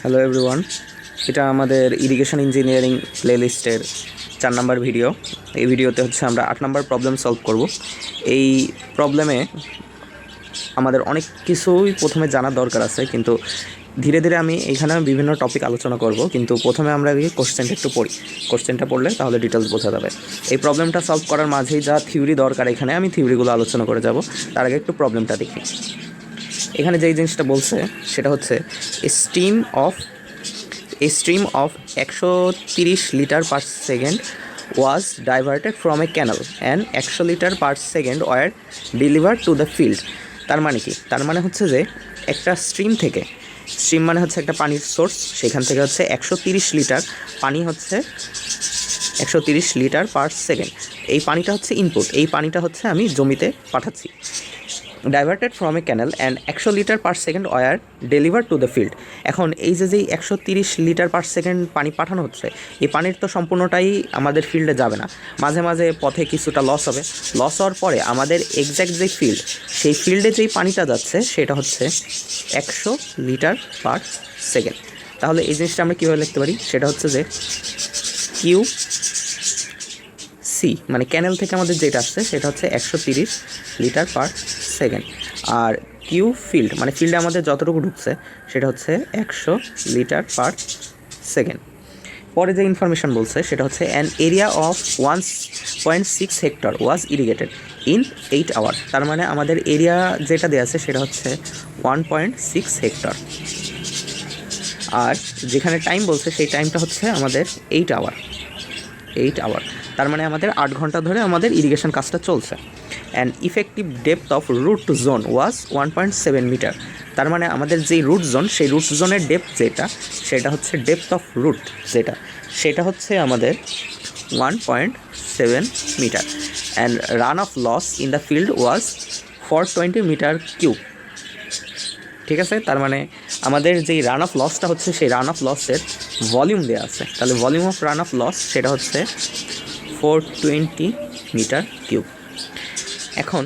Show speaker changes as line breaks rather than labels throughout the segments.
Hello everyone এটা আমাদের irrigation engineering প্লেলিস্টের চার নাম্বার ভিডিও এই ভিডিওতে হচ্ছে আমরা আট নাম্বার প্রবলেম সলভ করব। এই প্রবলেমে আমাদের অনেক কিছুই প্রথমে জানার দরকার আছে, কিন্তু ধীরে ধীরে আমি এখানে বিভিন্ন টপিক আলোচনা করব। কিন্তু প্রথমে আমরা আগে কোশ্চেনটা একটু পড়ি। কোশ্চেনটা পড়লে তাহলে ডিটেলস বোঝা যাবে। এই প্রবলেমটা সলভ করার মাঝেই যা থিওরি দরকার এখানে, আমি থিওরিগুলো আলোচনা করে যাব। তার আগে একটু প্রবলেমটা দেখি। এখানে যেই জিনিসটা বলছে, সেটা হচ্ছে স্টিম অফ stream of একশো তিরিশ litre per second was diverted from a canal and একশো litre per second were deliver to the field তার মানে কি? তার মানে হচ্ছে যে একটা স্ট্রিম থেকে স্ট্রিম মানে হচ্ছে একটা পানির সোর্স সেখান থেকে হচ্ছে একশো তিরিশ লিটার পানি হচ্ছে একশো তিরিশ লিটার পার সেকেন্ড এই পানিটা হচ্ছে ইনপুট এই পানিটা হচ্ছে আমি জমিতে পাঠাচ্ছি। Diverted from a canal and একশো litre per second were deliver to the field এখন এই যে যেই একশো তিরিশ লিটার পার সেকেন্ড পানি পাঠানো হচ্ছে, এই পানির তো সম্পূর্ণটাই আমাদের ফিল্ডে যাবে না। মাঝে মাঝে পথে কিছুটা লস হবে। লস হওয়ার পরে আমাদের এক্স্যাক্ট যে ফিল্ড সেই ফিল্ডে যেই পানিটা যাচ্ছে, সেটা হচ্ছে একশো লিটার পার সেকেন্ড তাহলে এই জিনিসটা আমরা কীভাবে লিখতে পারি? সেটা হচ্ছে যে কিউ সি মানে ক্যানেল থেকে আমাদের যেটা আসছে, সেটা হচ্ছে একশো তিরিশ লিটার পার সেকেন্ড। আর কিউ ফিল্ড মানে ফিল্ডে আমাদের যতটুকু ঢুকছে, সেটা হচ্ছে একশো লিটার পার সেকেন্ড। পরে যে ইনফরমেশন বলছে, সেটা হচ্ছে an area of one point six hectare was irrigated in eight hour তার মানে আমাদের এরিয়া যেটা দেওয়া আছে, সেটা হচ্ছে ওয়ান পয়েন্ট সিক্স হেক্টর আর যেখানে টাইম বলছে, সেই টাইমটা হচ্ছে আমাদের এইট আওয়ার এইট আওয়ার তার মানে আমাদের আট ঘণ্টা ধরে আমাদের ইরিগেশন কাজটা চলছে। And effective depth of root zone was one point seven metre তার মানে আমাদের যেই রুট জোন সেই রুট জোনের ডেপথ যেটা, সেটা হচ্ছে ডেপথ অফ রুট যেটা। সেটা হচ্ছে আমাদের one point seven metre and run off loss in the field was four twenty metre cube ঠিক আছে? তার মানে আমাদের যেই রান অফ লসটা হচ্ছে, সেই রান অফ লসের ভলিউম দেওয়া আছে। তাহলে volume of run off loss সেটা হচ্ছে ফোর টোয়েন্টি মিটার কিউব এখন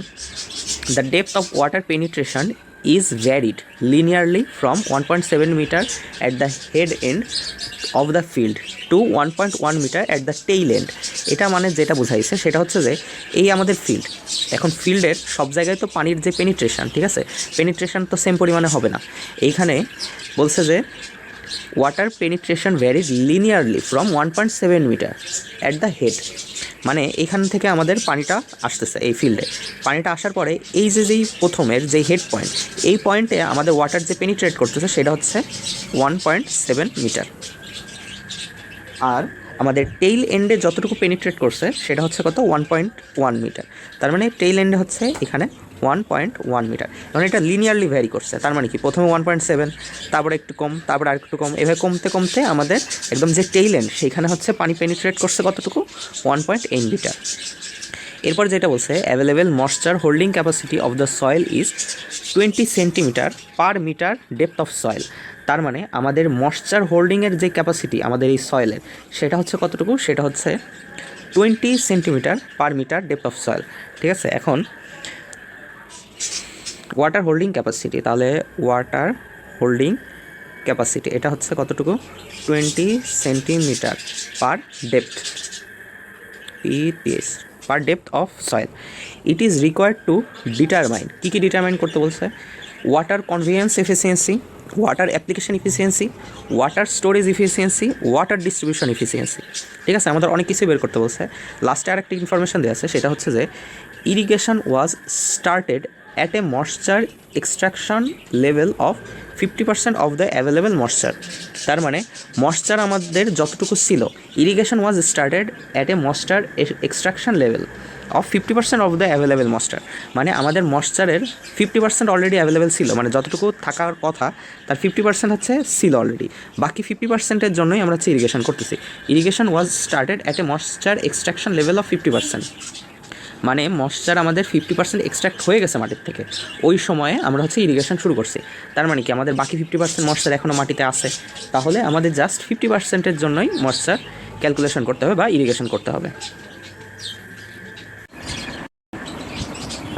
the depth of water penetration is varied linearly from one point seven metre at the head end of the field to one point one metre at the tail end এটা মানে যেটা বোঝাইছে, সেটা হচ্ছে যে এই আমাদের field এখন ফিল্ডের সব জায়গায় তো পানির যে পেনিট্রেশন ঠিক আছে? পেনিট্রেশন তো সেম পরিমাণে হবে না। এইখানে বলছে যে water penetration varies linearly from one point seven metre at the head মানে এখান থেকে আমাদের পানিটা আসতেছে এই ফিল্ডে পানিটা আসার পরে এই যে যেই প্রথমের যেই হেড পয়েন্ট এই পয়েন্টে আমাদের ওয়াটার যে পেনিট্রেট করতেছে সেটা হচ্ছে ওয়ান পয়েন্ট সেভেন মিটার আর আমাদের টেইল এন্ডে যতটুকু পেনিট্রেট করছে, সেটা হচ্ছে কত? ওয়ান পয়েন্ট ওয়ান মিটার তার মানে টেইল এন্ডে হচ্ছে এখানে ওয়ান পয়েন্ট ওয়ান মিটার মানে এটা লিনিয়ারলি ভ্যারি করছে। তার মানে কি? প্রথমে ওয়ান পয়েন্ট সেভেন তারপরে একটু কম, তারপরে আর একটু কম। এভাবে কমতে কমতে আমাদের একদম যে টেইল এন্ড সেইখানে হচ্ছে পানি পেনিট্রেট করছে কতটুকু? ওয়ান পয়েন্ট এইট মিটার এরপর যেটা বলছে available moisture holding capacity of the soil is twenty centimetre per metre depth of soil তার মানে আমাদের ময়েশ্চার হোল্ডিংয়ের যে ক্যাপাসিটি আমাদের এই সয়েলের সেটা হচ্ছে কতটুকু? সেটা হচ্ছে twenty centimetre per metre depth of soil ঠিক আছে? এখন ওয়াটার হোল্ডিং ক্যাপাসিটি তাহলে ওয়াটার হোল্ডিং ক্যাপাসিটি এটা হচ্ছে কতটুকু? Twenty centimetre per depth PPS per depth of soil it is required to determine কী কী ডিটারমাইন করতে বলছে? Water convenience efficiency water application efficiency water storage efficiency water distribution efficiency ঠিক আছে, আমাদের অনেক কিছুই বের করতে বলছে। লাস্টে আরেকটি ইনফরমেশন দেওয়া আছে, সেটা হচ্ছে যে irrigation was started at a moisture extraction level of fifty percent of the available moisture তার মানে মশ্চার আমাদের যতটুকু ছিল irrigation was started at a moisture extraction level of fifty percent of the available moisture মানে আমাদের ময়েশ্চারের fifty percent already available ছিল মানে যতটুকু থাকার কথা, তার ফিফটি পার্সেন্ট হচ্ছে ছিল অলরেডি বাকি ফিফটি পার্সেন্টের জন্যই আমরা হচ্ছে ইরিগেশন করতেছি। Irrigation was started at a moisture extraction level of fifty percent মানে ময়েশ্চার আমাদের ফিফটি পার্সেন্ট এক্সট্রাক্ট হয়ে গেছে মাটির থেকে। ওই সময়ে আমরা হচ্ছে ইরিগেশন শুরু করছি। তার মানে কি আমাদের বাকি ফিফটি পার্সেন্ট ময়েশ্চার এখনও মাটিতে আছে। তাহলে আমাদের জাস্ট ফিফটি পার্সেন্টের জন্যই ময়েশ্চার ক্যালকুলেশন করতে হবে বা ইরিগেশন করতে হবে।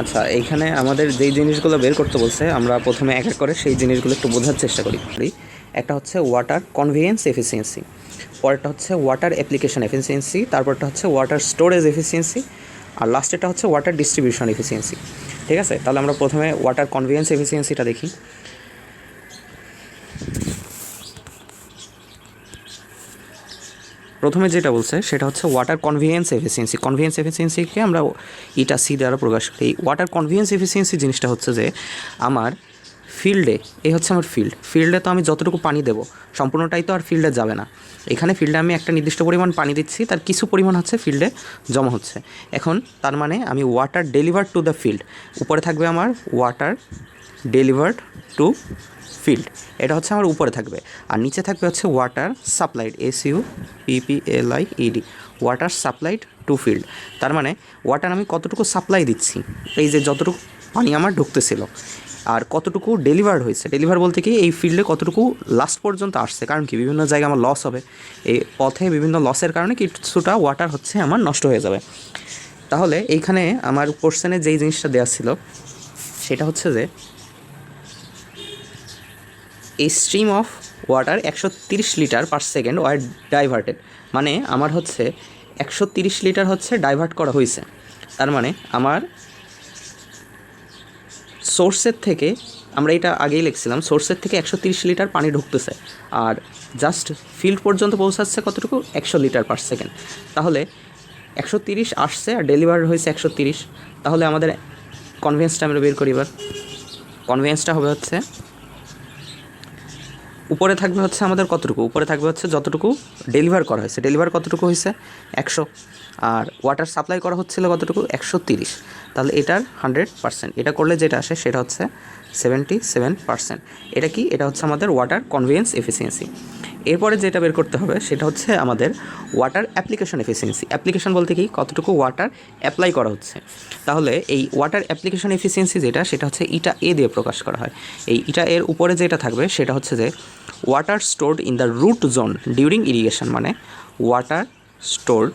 আচ্ছা এইখানে আমাদের যেই জিনিসগুলো বের করতে বলছে, আমরা প্রথমে এক এক করে সেই জিনিসগুলো একটু বোঝার চেষ্টা করি। একটা হচ্ছে ওয়াটার কনভিয়েন্স এফিসিয়েন্সি পরেরটা হচ্ছে ওয়াটার অ্যাপ্লিকেশন এফিসিয়েন্সি তারপরটা হচ্ছে ওয়াটার স্টোরেজ এফিসিয়েন্সি আর লাস্টেরটা হচ্ছে ওয়াটার ডিস্ট্রিবিউশন এফিসিয়েন্সি ঠিক আছে? তাহলে আমরা প্রথমে ওয়াটার কনভিয়েন্স এফিসিয়েন্সিটা দেখি। প্রথমে যেটা বলছে, সেটা হচ্ছে ওয়াটার কনভিয়েন্স এফিসিয়েন্সি কনভিয়েন্স এফিসিয়েন্সিকে আমরা ইটা সি দ্বারা প্রকাশ করি। ওয়াটার কনভিয়েন্স এফিসিয়েন্সি জিনিসটা হচ্ছে যে, আমার ফিল্ডে এই হচ্ছে আমার ফিল্ড ফিল্ডে তো আমি যতটুকু পানি দেবো, সম্পূর্ণটাই তো আর ফিল্ডে যাবে না। এখানে ফিল্ডে আমি একটা নির্দিষ্ট পরিমাণ পানি দিচ্ছি, তার কিছু পরিমাণ হচ্ছে ফিল্ডে জমা হচ্ছে। এখন তার মানে আমি water deliver to the field উপরে থাকবে আমার ওয়াটার ডেলিভার্ড টু ফিল্ড এটা হচ্ছে আমার উপরে থাকবে। আর নিচে থাকবে হচ্ছে water supplied S U PPLI ED water supplied to field তার মানে ওয়াটার আমি কতটুকু সাপ্লাই দিচ্ছি, এই যে যতটুকু পানি আমার ঢুকতেছিল। আর কতটুকু ডেলিভার্ড হয়েছে? ডেলিভার বলতে কি, এই ফিল্ডে কতটুকু লাস্ট পর্যন্ত আসছে? কারণ কি, বিভিন্ন জায়গায় আমার লস হবে। এই পথে বিভিন্ন লসের কারণে কিছুটা ওয়াটার হচ্ছে, আমার নষ্ট হয়ে যাবে। তাহলে এইখানে আমার কোশ্চেনে যেই জিনিসটা দেওয়া ছিল, সেটা হচ্ছে যে এই স্ট্রিম অফ ওয়াটার একশো তিরিশ litre per second were diverted মানে আমার হচ্ছে একশো তিরিশ লিটার হচ্ছে ডাইভার্ট করা হয়েছে। তার মানে আমার সোর্সের থেকে আমরা এটা আগেই লিখছিলাম, সোর্সের থেকে একশো তিরিশ লিটার পানি ঢুকতেছে। আর জাস্ট ফিল্ড পর্যন্ত পৌঁছাচ্ছে কতটুকু? একশো লিটার পার সেকেন্ড। তাহলে একশো তিরিশ আসছে আর ডেলিভার হয়েছে একশো তিরিশ। তাহলে আমাদের কনভেন্সটা আমরা বের করি এবার। কনভেন্সটা হবে হচ্ছে, উপরে থাকবে হচ্ছে আমাদের কতটুকু? উপরে থাকবে হচ্ছে যতটুকু ডেলিভার করা হয়েছে। ডেলিভার কতটুকু হয়েছে? একশো। আর ওয়াটার সাপ্লাই করা হচ্ছিল কতটুকু? একশো তিরিশ। তাহলে এটার হান্ড্রেড পার্সেন্ট এটা করলে যেটা আসে সেটা হচ্ছে সেভেন্টি সেভেন পার্সেন্ট এটা কি? এটা হচ্ছে আমাদের ওয়াটার কনভিয়েন্স এফিসিয়েন্সি এরপরে যেটা বের করতে হবে সেটা হচ্ছে আমাদের ওয়াটার অ্যাপ্লিকেশন এফিসিয়েন্সি অ্যাপ্লিকেশন বলতে কি? কতটুকু ওয়াটার অ্যাপ্লাই করা হচ্ছে? তাহলে এই ওয়াটার অ্যাপ্লিকেশন এফিসিয়েন্সি যেটা, সেটা হচ্ছে ইটা এ দিয়ে প্রকাশ করা হয়। এই ইটা এর উপরে যেটা থাকবে, সেটা হচ্ছে যে water stored in the root zone during irrigation মানে water stored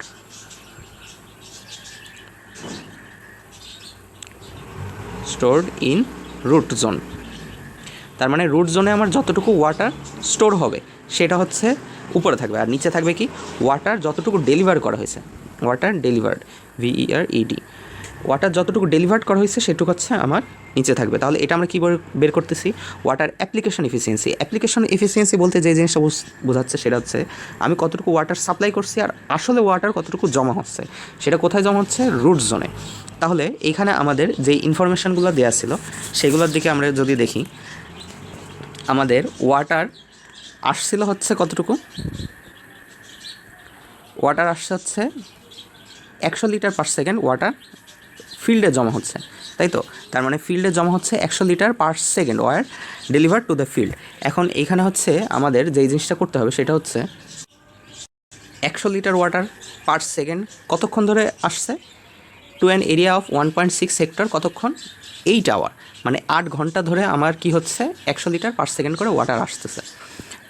stored in root zone তার মানে রুট জোনে আমার যতটুকু ওয়াটার স্টোর হবে, সেটা হচ্ছে উপরে থাকবে। আর নিচে থাকবে কি? ওয়াটার যতটুকু ডেলিভার করা হয়েছে। Water delivered VER ED water যতটুকু ডেলিভার্ড করা হয়েছে, সেটুকু হচ্ছে আমার নিচে থাকবে। তাহলে এটা আমরা কী বের করতেছি? Water application efficiency application efficiency বলতে যে জিনিসটা বুঝ- বোঝাচ্ছে সেটা হচ্ছে, আমি কতটুকু ওয়াটার সাপ্লাই করছি আর আসলে ওয়াটার কতটুকু জমা হচ্ছে, সেটা কোথায় জমা হচ্ছে? রুট জোনে তাহলে এখানে আমাদের যে ইনফরমেশানগুলো দেওয়া ছিল, সেগুলোর দিকে আমরা যদি দেখি, আমাদের ওয়াটার আসছিল হচ্ছে কতটুকু? ওয়াটার আসছে হচ্ছে একশো লিটার পার সেকেন্ড ওয়াটার ফিল্ডে জমা হচ্ছে। তাই তো? তার মানে ফিল্ডে জমা হচ্ছে একশো litre per second were deliver to the field. এখন এইখানে হচ্ছে আমাদের যেই জিনিসটা করতে হবে সেটা হচ্ছে একশো লিটার ওয়াটার পার সেকেন্ড কতক্ষণ ধরে আসছে? To an area of one point six hectare কতক্ষণ? Eight hour. মানে আট ঘণ্টা ধরে আমার কি হচ্ছে? একশো লিটার পার সেকেন্ড করে ওয়াটার আসতেছে।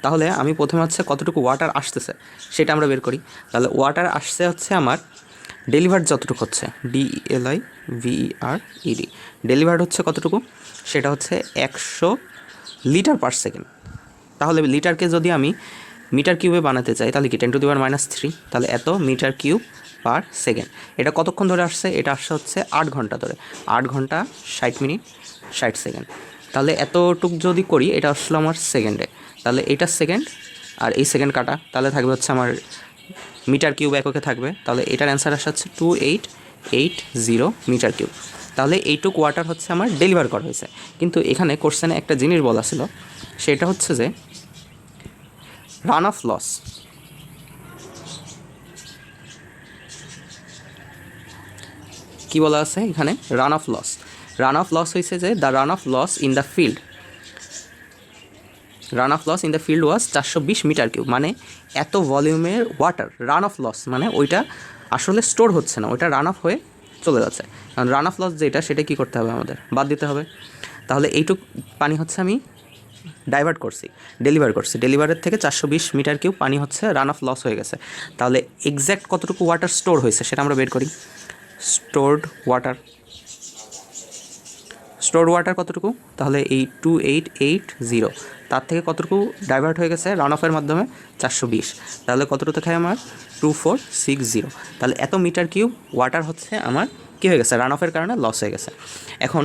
তাহলে আমি প্রথমে হচ্ছে কতটুকু ওয়াটার আসতেছে সেটা আমরা বের করি। তাহলে ওয়াটার আসছে হচ্ছে আমার ডেলিভার্ড যতটুকু হচ্ছে ডিএলআই ভিআর ইডি ডেলিভার্ড হচ্ছে কতটুকু? সেটা হচ্ছে একশো লিটার পার সেকেন্ড। তাহলে লিটারকে যদি আমি মিটার কিউবে বানাতে চাই, তাহলে কি ten to the power minus three? তাহলে এত মিটার কিউব পার সেকেন্ড। এটা কতক্ষণ ধরে আসছে? এটা আসছে হচ্ছে আট ঘণ্টা ধরে। আট ঘণ্টা ষাট মিনিট ষাট সেকেন্ড। তাহলে এতটুক যদি করি, এটা আসলো আমার সেকেন্ডে। তাহলে এটা সেকেন্ড আর এই সেকেন্ড কাটা, তাহলে থাকবে হচ্ছে আমার মিটার কিউব এককে থাকবে। তাহলে এটার অ্যান্সার আসা হচ্ছে two eight eight zero metre cube. তাহলে এইটুক ওয়াটার হচ্ছে আমার ডেলিভার করা হয়েছে। কিন্তু এখানে কোশ্চেনে একটা জিনিস বলা ছিল, সেটা হচ্ছে যে রান অফ লস। কি বলা আছে এখানে? Run off loss. Run off loss হয়েছে যে the run off loss in the field. Run off loss in the field was চারশো বিশ মিটার কিউব মানে এত ভলিউমের ওয়াটার রান অফ লস মানে ওইটা আসলে স্টোর হচ্ছে না, ওইটা রান অফ হয়ে চলে যাচ্ছে। কারণ রান অফ লস যেটা, সেটা কী করতে হবে আমাদের? বাদ দিতে হবে। তাহলে এইটুক পানি হচ্ছে আমি ডাইভার্ট করছি ডেলিভার করছি। ডেলিভারের থেকে চারশো বিশ মিটার কিউব পানি হচ্ছে রান অফ লস হয়ে গেছে। তাহলে এক্স্যাক্ট কতটুকু ওয়াটার স্টোর হয়েছে, সেটা আমরা বের করি। স্টোরড ওয়াটার স্টোর ওয়াটার কতটুকু? তাহলে এই টু এইট এইট জিরো তার থেকে কতটুকু ডাইভার্ট হয়ে গেছে রান অফের মাধ্যমে? চারশো বিশ। তাহলে কতটুকু থাকে আমার? টু ফোর সিক্স জিরো তাহলে এত মিটার কিউব ওয়াটার হচ্ছে আমার কী হয়ে গেছে? রান অফের কারণে লস হয়ে গেছে। এখন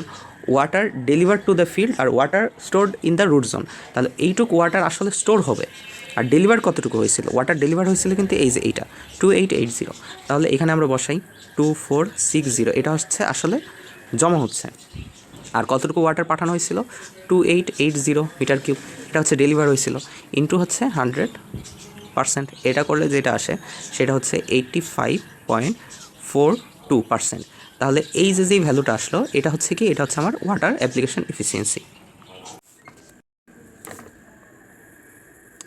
water deliver to the field R water stored in the root zone তাহলে এইটুকু ওয়াটার আসলে স্টোর হবে। আর ডেলিভার কতটুকু হয়েছিল? ওয়াটার ডেলিভার হয়েছিল কিন্তু এই যে এইটা টু এইট এইট জিরো তাহলে এখানে আমরা বসাই টু ফোর সিক্স জিরো এটা হচ্ছে আসলে জমা হচ্ছে। আর কতটুকু ওয়াটার পাঠানো হয়েছিল? Two eight eight zero metre cube এটা হচ্ছে ডেলিভার হয়েছিল। ইন্টু হচ্ছে হান্ড্রেড পার্সেন্ট এটা করলে যেটা আসে, সেটা হচ্ছে eighty five point four two percent তাহলে এই যে যেই ভ্যালুটা আসলো, এটা হচ্ছে কি? এটা হচ্ছে আমার ওয়াটার অ্যাপ্লিকেশন এফিসিয়েন্সি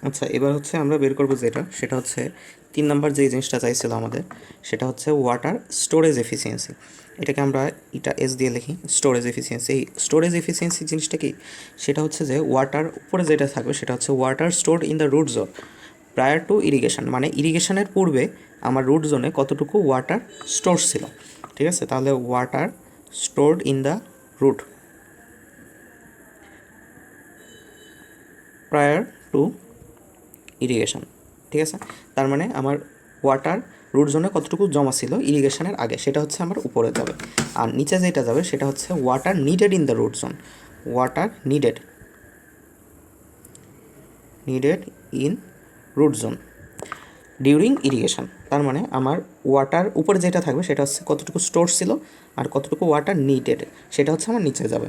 আচ্ছা এবার হচ্ছে আমরা বের করব যেটা, সেটা হচ্ছে তিন নাম্বার যে জিনিসটা চাইছিল আমাদের, সেটা হচ্ছে ওয়াটার স্টোরেজ এফিসিয়েন্সি এটাকে আমরা এটা এস দিয়ে লিখি স্টোরেজ এফিসিয়েন্সি এই স্টোরেজ এফিসিয়েন্সি জিনিসটা কি? সেটা হচ্ছে যে ওয়াটার উপরে যেটা থাকবে সেটা হচ্ছে water store in the root zone prior to irrigation মানে ইরিগেশনের পূর্বে আমার রুট জোনে কতটুকু ওয়াটার স্টোর ছিল? ঠিক আছে? তাহলে water stored in the root prior to irrigation ঠিক আছে? তার মানে আমার ওয়াটার রুট জোনে কতটুকু জমা ছিল ইরিগেশনের আগে, সেটা হচ্ছে আমার উপরে যাবে। আর নিচে যেটা যাবে, সেটা হচ্ছে water needed in the root zone water needed needed in root zone during irrigation তার মানে আমার ওয়াটার উপরে যেটা থাকবে, সেটা হচ্ছে কতটুকু স্টোর ছিল আর কতটুকু ওয়াটার নিডেড সেটা হচ্ছে আমার নিচে যাবে।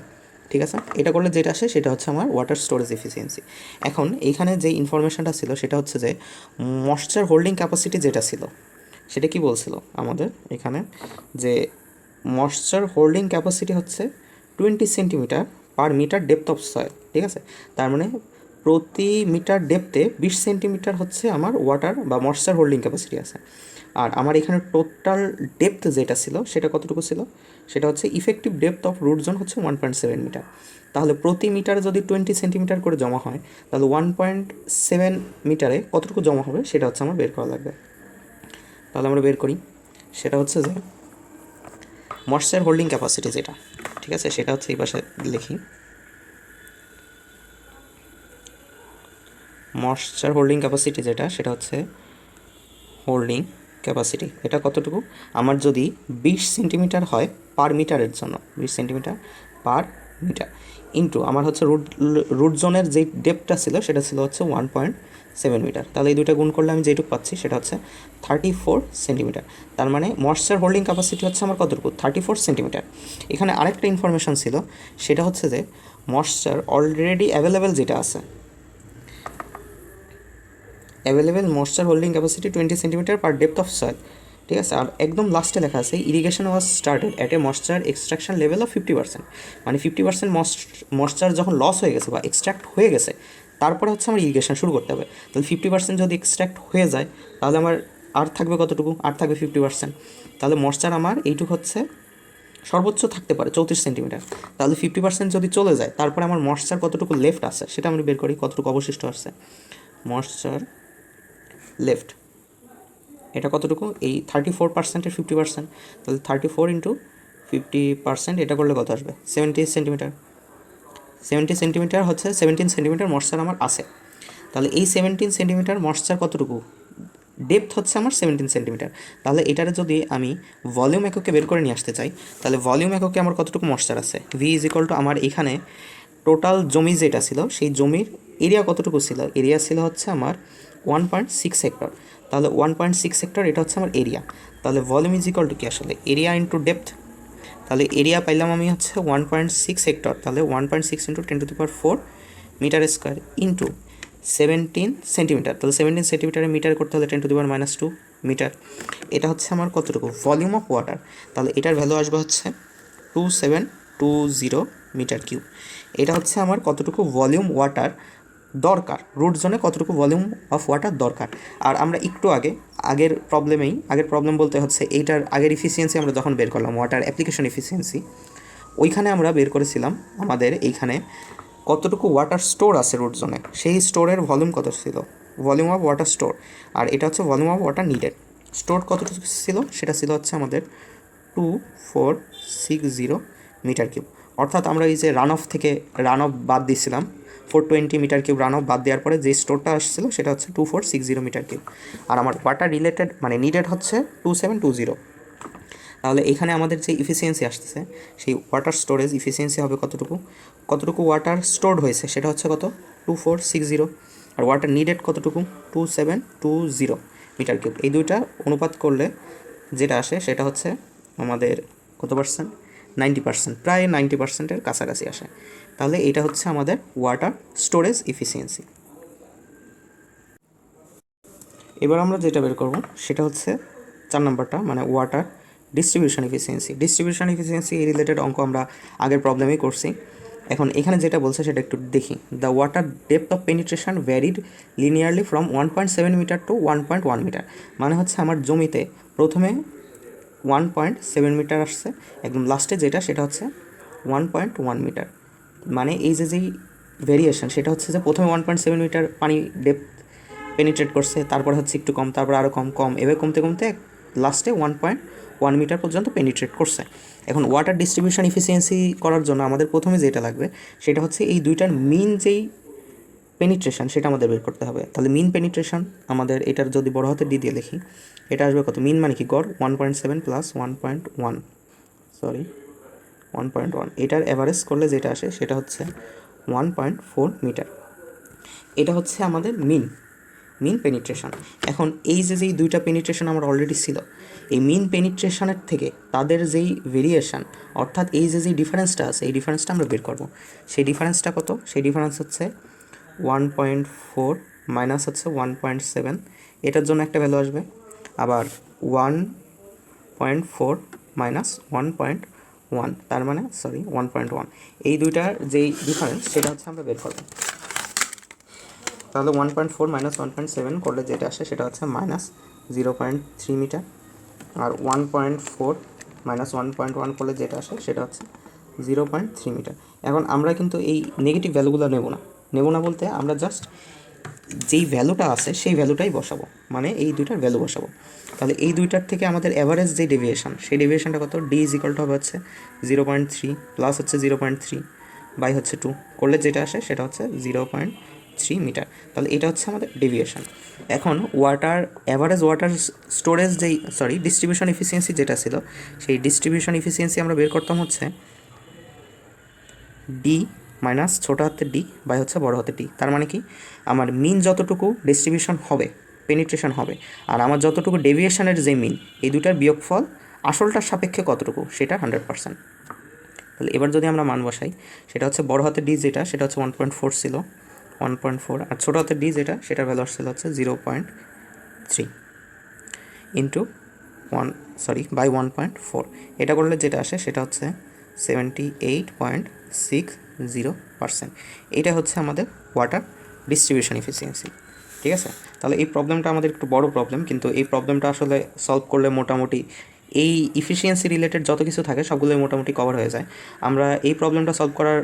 ঠিক আছে? এটা করলে যেটা আসে, সেটা হচ্ছে আমার ওয়াটার স্টোরেজ এফিসিয়েন্সি এখন এইখানে যে ইনফরমেশনটা ছিল, সেটা হচ্ছে যে ময়শ্চার হোল্ডিং ক্যাপাসিটি যেটা ছিল সেটা কি বলছিল আমাদের এখানে? যে ময়শ্চার হোল্ডিং ক্যাপাসিটি হচ্ছে twenty centimetre per metre depth of soil ঠিক আছে? তার মানে প্রতি মিটার ডেপথে বিশ সেন্টিমিটার হচ্ছে আমার ওয়াটার বা ময়শ্চার হোল্ডিং ক্যাপাসিটি আছে। আর আমার এখানে টোটাল ডেপথ যেটা ছিল, সেটা কতটুকু ছিল? সেটা হচ্ছে effective depth of root zone হচ্ছে ওয়ান পয়েন্ট সেভেন মিটার তাহলে প্রতি মিটারে যদি টোয়েন্টি সেন্টিমিটার করে জমা হয়, তাহলে ওয়ান পয়েন্ট সেভেন মিটারে কতটুকু জমা হবে, সেটা হচ্ছে আমার বের করা লাগবে। তাহলে আমরা বের করি। সেটা হচ্ছে যে ময়শ্চার হোল্ডিং ক্যাপাসিটি যেটা, ঠিক আছে? সেটা হচ্ছে এই পাশে লিখি। ময়শ্চার হোল্ডিং ক্যাপাসিটি যেটা, সেটা হচ্ছে হোল্ডিং ক্যাপাসিটি এটা কতটুকু? আমার যদি বিশ সেন্টিমিটার হয় পার মিটারের জন্য, বিশ সেন্টিমিটার পার মিটার ইন্টু আমার হচ্ছে রুট রুট জোনের যেই ডেপটা ছিল, সেটা ছিল হচ্ছে ওয়ান পয়েন্ট সেভেন মিটার। তাহলে এই দুইটা গুণ করলে আমি যেটুকু পাচ্ছি সেটা হচ্ছে থার্টি ফোর সেন্টিমিটার তার মানে ময়শ্চার হোল্ডিং ক্যাপাসিটি হচ্ছে আমার কতটুকু? থার্টি ফোর সেন্টিমিটার এখানে আরেকটা ইনফরমেশন ছিল, সেটা হচ্ছে যে ময়শ্চার অলরেডি অ্যাভেলেবেল যেটা আছে available moisture holding capacity twenty centimetre per depth of soil ঠিক আছে? আর একদম লাস্টে লেখা আছে irrigation was started at a moisture extraction level of fifty percent মানে ফিফটি পার্সেন্ট ময়শ্চার যখন লস হয়ে গেছে বা এক্সট্রাক্ট হয়ে গেছে তারপরে হচ্ছে আমার ইরিগেশন শুরু করতে হবে। তাহলে ফিফটি পার্সেন্ট যদি এক্সট্রাক্ট হয়ে যায়, তাহলে আমার আর থাকবে কতটুকু? আর থাকবে ফিফটি পার্সেন্ট তাহলে ময়শ্চার আমার এইটুকু হচ্ছে সর্বোচ্চ থাকতে পারে, চৌত্রিশ সেন্টিমিটার তাহলে ফিফটি পার্সেন্ট যদি চলে যায়, তারপরে আমার ময়শ্চার কতটুকু লেফট আছে, সেটা আমি বের করি, কতটুকু অবশিষ্ট আছে। ময়শ্চার লেফট এটা কতটুকু? এই থার্টি ফোর পার্সেন্টের ফিফটি পার্সেন্ট তাহলে thirty four into fifty percent এটা করলে কত আসবে? সেভেন্টি সেন্টিমিটার সেভেন্টি সেন্টিমিটার হচ্ছে সেভেন্টিন সেন্টিমিটার ময়শ্চার আমার আছে। তাহলে এই সেভেন্টিন সেন্টিমিটার ময়শ্চার কতটুকু? ডেপথ হচ্ছে আমার সেভেন্টিন সেন্টিমিটার তাহলে এটার যদি আমি ভলিউম এককে বের করে নিয়ে আসতে চাই, তাহলে ভলিউম এককে আমার কতটুকু ময়শ্চার আছে? ভি ইজ ইকাল টু আমার এখানে টোটাল জমি যেটা ছিল, সেই জমির এরিয়া কতটুকু ছিল? এরিয়া ছিল হচ্ছে আমার ওয়ান পয়েন্ট সিক্স হেক্টর তাহলে ওয়ান পয়েন্ট সিক্স হেক্টর এটা হচ্ছে আমার এরিয়া তাহলে ভলিউম ইজ ইকাল টু কি আসলে? এরিয়া ইন্টু ডেপথ তাহলে এরিয়া পাইলাম আমি হচ্ছে ওয়ান পয়েন্ট সিক্স হেক্টর তাহলে one point six into ten to the power four metre square into seventeen centimetre তাহলে সেভেন্টিন সেন্টিমিটারে মিটার করতে হলে ten to the power minus two metre এটা হচ্ছে আমার কতটুকু? ভলিউম অফ ওয়াটার তাহলে এটার ভ্যালু আসবে হচ্ছে two seven two zero metre cube এটা হচ্ছে আমার কতটুকু? ভলিউম ওয়াটার দরকার রুট জোনে কতটুকু ভলিউম অফ ওয়াটার দরকার। আর আমরা একটু আগে, আগের প্রবলেমেই আগের প্রবলেম বলতে হচ্ছে এইটার আগের ইফিসিয়েন্সি আমরা যখন বের করলাম ওয়াটার অ্যাপ্লিকেশন ইফিসিয়েন্সি ওইখানে আমরা বের করেছিলাম আমাদের এইখানে কতটুকু ওয়াটার স্টোর আছে রুট জোনে সেই স্টোরের ভলিউম কত ছিল? ভলিউম অফ ওয়াটার স্টোর আর এটা হচ্ছে volume of water needed store কতটুকু ছিল? সেটা ছিল হচ্ছে আমাদের two four six zero metre cube অর্থাৎ আমরা এই যে রান অফ থেকে রান অফ বাদ দিয়েছিলাম four twenty metre cube run off বাদ দেওয়ার পরে যে স্টোরটা আসছিল সেটা হচ্ছে two four six zero metre cube আর আমার ওয়াটার রিলেটেড মানে নিডেড হচ্ছে টু সেভেন টু জিরো তাহলে এখানে আমাদের যে ইফিসিয়েন্সি আসতেছে, সেই ওয়াটার স্টোরেজ ইফিসিয়েন্সি হবে কতটুকু? কতটুকু ওয়াটার স্টোরড হয়েছে সেটা হচ্ছে কত? টু ফোর সিক্স জিরো আর ওয়াটার নিডেড কতটুকু? Two seven two zero metre cube এই দুইটা অনুপাত করলে যেটা আসে সেটা হচ্ছে আমাদের কত পার্সেন্ট নাইনটি পার্সেন্ট প্রায় নাইনটি পার্সেন্টের কাছাকাছি আসে। তাহলে এটা হচ্ছে আমাদের ওয়াটার স্টোরেজ ইফিসিয়েন্সি এবার আমরা যেটা বের করব, সেটা হচ্ছে চার নম্বরটা মানে water distribution efficiency distribution efficiency related অঙ্ক আমরা আগের প্রবলেমেই করছি। এখন এখানে যেটা বলছে, সেটা একটু দেখি। The water depth of penetration varied linearly from one point seven metre to one point one metre মানে হচ্ছে আমার জমিতে প্রথমে ওয়ান পয়েন্ট সেভেন মিটার আসছে, একদম লাস্টে যেটা, সেটা হচ্ছে ওয়ান পয়েন্ট ওয়ান মিটার মানে এই যে যেই ভেরিয়েশন সেটা হচ্ছে যে প্রথমে ওয়ান পয়েন্ট সেভেন মিটার পানি ডেপথ পেনিট্রেট করছে, তারপর হচ্ছে একটু কম, তারপর আরও কম কম, এভাবে কমতে কমতে লাস্টে ওয়ান পয়েন্ট ওয়ান মিটার পর্যন্ত পেনিট্রেট করছে। এখন ওয়াটার ডিস্ট্রিবিউশন ইফিসিয়েন্সি করার জন্য আমাদের প্রথমে যেটা লাগবে, সেটা হচ্ছে এই দুইটার মিন যেই পেনিট্রেশন সেটা আমাদের বের করতে হবে। তাহলে মিন পেনিট্রেশন আমাদের এটার যদি বড় হাতে ডি দিয়ে লিখি, এটা আসবে কত? মিন মানে কি? গড়? One point seven plus one point one sorry one point one এটার অ্যাভারেজ করলে যেটা আসে, সেটা হচ্ছে ওয়ান পয়েন্ট ফোর মিটার এটা হচ্ছে আমাদের মিন মিন পেনিট্রেশন এখন এই যে যেই দুইটা পেনিট্রেশন আমার অলরেডি ছিল, এই মিন পেনিট্রেশনের থেকে তাদের যেই ভেরিয়েশন অর্থাৎ এই যে যেই ডিফারেন্সটা আছে, এই ডিফারেন্সটা আমরা বের করব। সেই ডিফারেন্সটা কত? সেই ডিফারেন্স হচ্ছে ওয়ান পয়েন্ট ফোর মাইনাস হচ্ছে ওয়ান পয়েন্ট সেভেন এটার জন্য একটা ভ্যালু আসবে, আবার one point four minus one point one তার মানে সরি ওয়ান পয়েন্ট ওয়ান এই দুইটার যেই ডিফারেন্স সেটা হচ্ছে আমরা বের করব। তাহলে one point four minus one point seven করলে যেটা আসে, সেটা হচ্ছে minus zero point three metre আর one point four minus one point one করলে যেটা আসে, সেটা হচ্ছে জিরো পয়েন্ট থ্রি মিটার এখন আমরা কিন্তু এই নেগেটিভ ভ্যালুগুলো নেব না। নেব না বলতে আমরা জাস্ট যেই ভ্যালুটা আছে, সেই ভ্যালুটাই বসাবো। মানে এই দুইটার ভ্যালু বসাবো। তাহলে এই দুইটার থেকে আমাদের অ্যাভারেজ যে ডেভিয়েশন সেই ডেভিয়েশনটা কত? ডি ইজ ইকাল টু হবে হচ্ছে জিরো পয়েন্ট থ্রি প্লাস হচ্ছে জিরো পয়েন্ট থ্রি বাই হচ্ছে টু করলে যেটা আসে, সেটা হচ্ছে জিরো পয়েন্ট থ্রি মিটার তাহলে এটা হচ্ছে আমাদের ডেভিয়েশন এখন ওয়াটার অ্যাভারেজ ওয়াটার স্টোরেজ যেই সরি ডিস্ট্রিবিউশন এফিসিয়েন্সি যেটা ছিল, সেই ডিস্ট্রিবিউশন এফিসিয়েন্সি আমরা বের করতাম হচ্ছে ডি মাইনাস ছোটো হাতে ডি বাই হচ্ছে বড় হাতে ডি তার মানে কি? আমার মিন যতটুকু ডিস্ট্রিবিউশন হবে পেনিট্রেশন হবে, আর আমার যতটুকু ডেভিয়েশনের যে মিন এই দুটার বিয়োগফল আসলটার সাপেক্ষে কতটুকু, সেটা হান্ড্রেড পার্সেন্ট তাহলে এবার যদি আমরা মান বসাই, সেটা হচ্ছে বড় হাতের ডি যেটা, সেটা হচ্ছে ওয়ান পয়েন্ট ফোর ছিল। ওয়ান পয়েন্ট ফোর আর ছোটো হাতের ডি যেটা, সেটার ভ্যালু আসছিল হচ্ছে zero point three into one sorry by one point four এটা করলে যেটা আসে, সেটা হচ্ছে seventy eight point six zero percent এটা হচ্ছে আমাদের ওয়াটার ডিস্ট্রিবিউশন এফিসিয়েন্সি ঠিক আছে? তাহলে এই প্রবলেমটা আমাদের একটু বড় প্রবলেম কিন্তু এই প্রবলেমটা আসলে সলভ করলে মোটামুটি এই ইফিসিয়েন্সি রিলেটেড যত কিছু থাকে সবগুলোই মোটামুটি কভার হয়ে যায়। আমরা এই প্রবলেমটা সলভ করার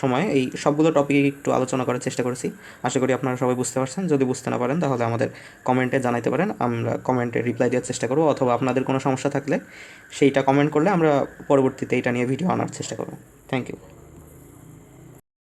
সময় এই সবগুলো টপিকে একটু আলোচনা করার চেষ্টা করেছি। আশা করি আপনারা সবাই বুঝতে পারছেন। যদি বুঝতে না পারেন, তাহলে আমাদের কমেন্টে জানাতে পারেন। আমরা কমেন্টে রিপ্লাই দেওয়ার চেষ্টা করব, অথবা আপনাদের কোনো সমস্যা থাকলে সেইটা কমেন্ট করলে আমরা পরবর্তীতে এটা নিয়ে ভিডিও আনার চেষ্টা করব। Thank you